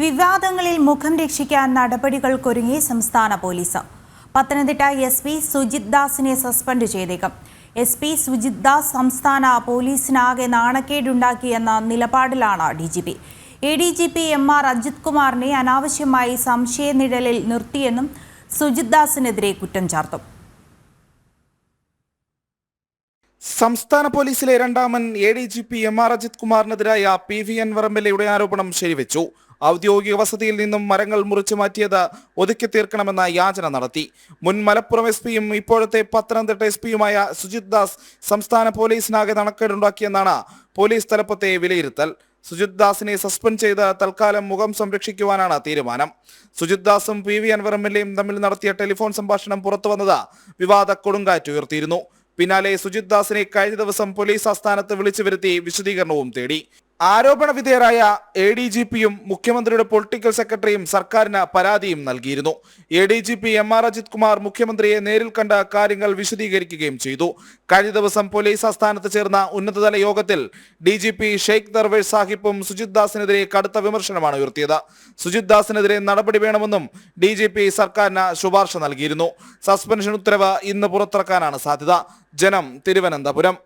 വിവാദങ്ങളിൽ മുഖം രക്ഷിക്കാൻ നടപടികൾക്കൊരുങ്ങി സംസ്ഥാന police. Pathanamthitta S P Sujith ദാസിനെ സസ്പെൻഡ് ചെയ്തേക്കും. എസ് പി സുജിത് ദാസ് സംസ്ഥാന പോലീസിനാകെ നാണക്കേടുണ്ടാക്കിയെന്ന നിലപാടിലാണ് D G P. A D G P M R Ajith കുമാറിനെ അനാവശ്യമായി സംശയനിഴലിൽ നിർത്തിയെന്നും സുജിത് ദാസിനെതിരെ കുറ്റം ചാർത്തും. സംസ്ഥാന പോലീസിലെ രണ്ടാമൻ A D G P M R Ajith കുമാറിനെതിരായ P V എയുടെ ആരോപണം ശരിവെച്ചു. ഔദ്യോഗിക വസതിയിൽ നിന്നും മരങ്ങൾ മുറിച്ചു മാറ്റിയത് ഒതുക്കി തീർക്കണമെന്ന യാചന നടത്തി. മുൻ മലപ്പുറം എസ് പിയും ഇപ്പോഴത്തെ പത്തനംതിട്ട എസ് പിയുമായ സുജിത് ദാസ് സംസ്ഥാന പോലീസിനാകെ നടക്കേടുണ്ടാക്കിയെന്നാണ് പോലീസ് തലപ്പത്തെ വിലയിരുത്തൽ. സുജിത് ദാസിനെ സസ്പെൻഡ് ചെയ്ത് തൽക്കാലം മുഖം സംരക്ഷിക്കുവാനാണ് തീരുമാനം. Sujith ദാസും P V Anwar M L എയും തമ്മിൽ നടത്തിയ ടെലിഫോൺ സംഭാഷണം പുറത്തുവന്നത് വിവാദ കൊടുങ്കാറ്റ് ഉയർത്തിയിരുന്നു. പിന്നാലെ സുജിത് ദാസിനെ കഴിഞ്ഞ ദിവസം പോലീസ് ആസ്ഥാനത്ത് വിളിച്ചു വരുത്തി വിശദീകരണവും തേടി. ആരോപണ വിധേയരായ എ ഡി ജി പിയും മുഖ്യമന്ത്രിയുടെ പൊളിറ്റിക്കൽ സെക്രട്ടറിയും സർക്കാരിന് പരാതിയും നൽകിയിരുന്നു. A D G P M R Ajith Kumar മുഖ്യമന്ത്രിയെ നേരിൽ കണ്ട കാര്യങ്ങൾ വിശദീകരിക്കുകയും ചെയ്തു. കഴിഞ്ഞ ദിവസം പോലീസ് ആസ്ഥാനത്ത് ചേർന്ന ഉന്നതതല യോഗത്തിൽ D G P Sheikh Darvesh സാഹിബും Sujith ദാസിനെതിരെ കടുത്ത വിമർശനമാണ് ഉയർത്തിയത്. സുജിത് ദാസിനെതിരെ നടപടി വേണമെന്നും ഡി ജി പി സർക്കാരിന് ശുപാർശ നൽകിയിരുന്നു. സസ്പെൻഷൻ ഉത്തരവ് ഇന്ന് പുറത്തിറക്കാനാണ് സാധ്യത. ജനം തിരുവനന്തപുരം.